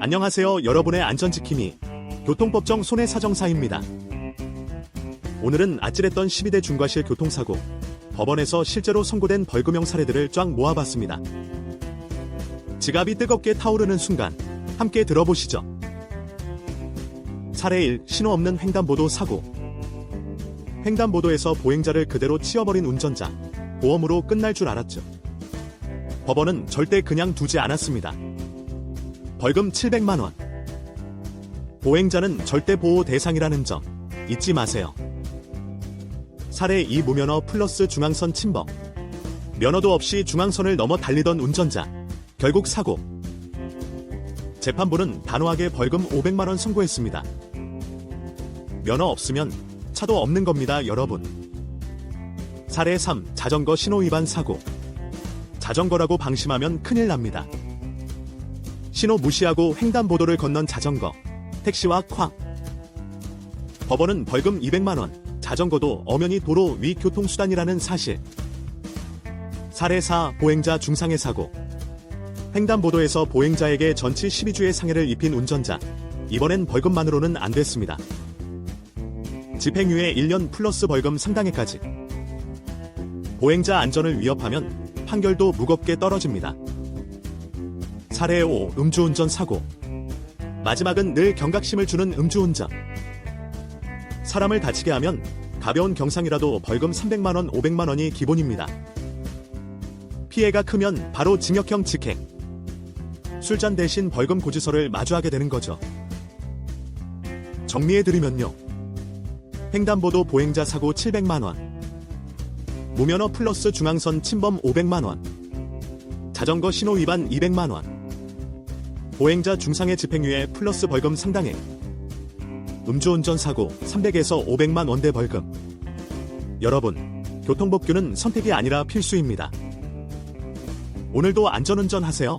안녕하세요. 여러분의 안전지킴이 교통법정 손해사정사입니다. 오늘은 아찔했던 12대 중과실 교통사고 법원에서 실제로 선고된 벌금형 사례들을 쫙 모아봤습니다. 지갑이 뜨겁게 타오르는 순간 함께 들어보시죠. 사례 1. 신호 없는 횡단보도 사고 횡단보도에서 보행자를 그대로 치어버린 운전자 보험으로 끝날 줄 알았죠. 법원은 절대 그냥 두지 않았습니다. 벌금 700만 원. 보행자는 절대 보호 대상이라는 점 잊지 마세요. 사례 2 무면허 플러스 중앙선 침범. 면허도 없이 중앙선을 넘어 달리던 운전자. 결국 사고. 재판부는 단호하게 벌금 500만 원 선고했습니다. 면허 없으면 차도 없는 겁니다, 여러분. 사례 3 자전거 신호 위반 사고. 자전거라고 방심하면 큰일 납니다. 신호 무시하고 횡단보도를 건넌 자전거, 택시와 쾅. 법원은 벌금 200만원, 자전거도 엄연히 도로 위 교통수단이라는 사실. 사례 4 보행자 중상해 사고. 횡단보도에서 보행자에게 전치 12주의 상해를 입힌 운전자. 이번엔 벌금만으로는 안 됐습니다. 집행유예 1년 플러스 벌금 상당액까지. 보행자 안전을 위협하면 판결도 무겁게 떨어집니다. 사례 5 음주운전 사고. 마지막은 늘 경각심을 주는 음주운전. 사람을 다치게 하면 가벼운 경상이라도 벌금 300만원, 500만원이 기본입니다. 피해가 크면 바로 징역형 직행. 술잔 대신 벌금 고지서를 마주하게 되는 거죠. 정리해드리면요. 횡단보도 보행자 사고 700만원. 무면허 플러스 중앙선 침범 500만원. 자전거 신호 위반 200만원. 보행자 중상해 집행유예 플러스 벌금 상당액. 음주운전 사고 300에서 500만 원대 벌금. 여러분, 교통법규는 선택이 아니라 필수입니다. 오늘도 안전운전 하세요.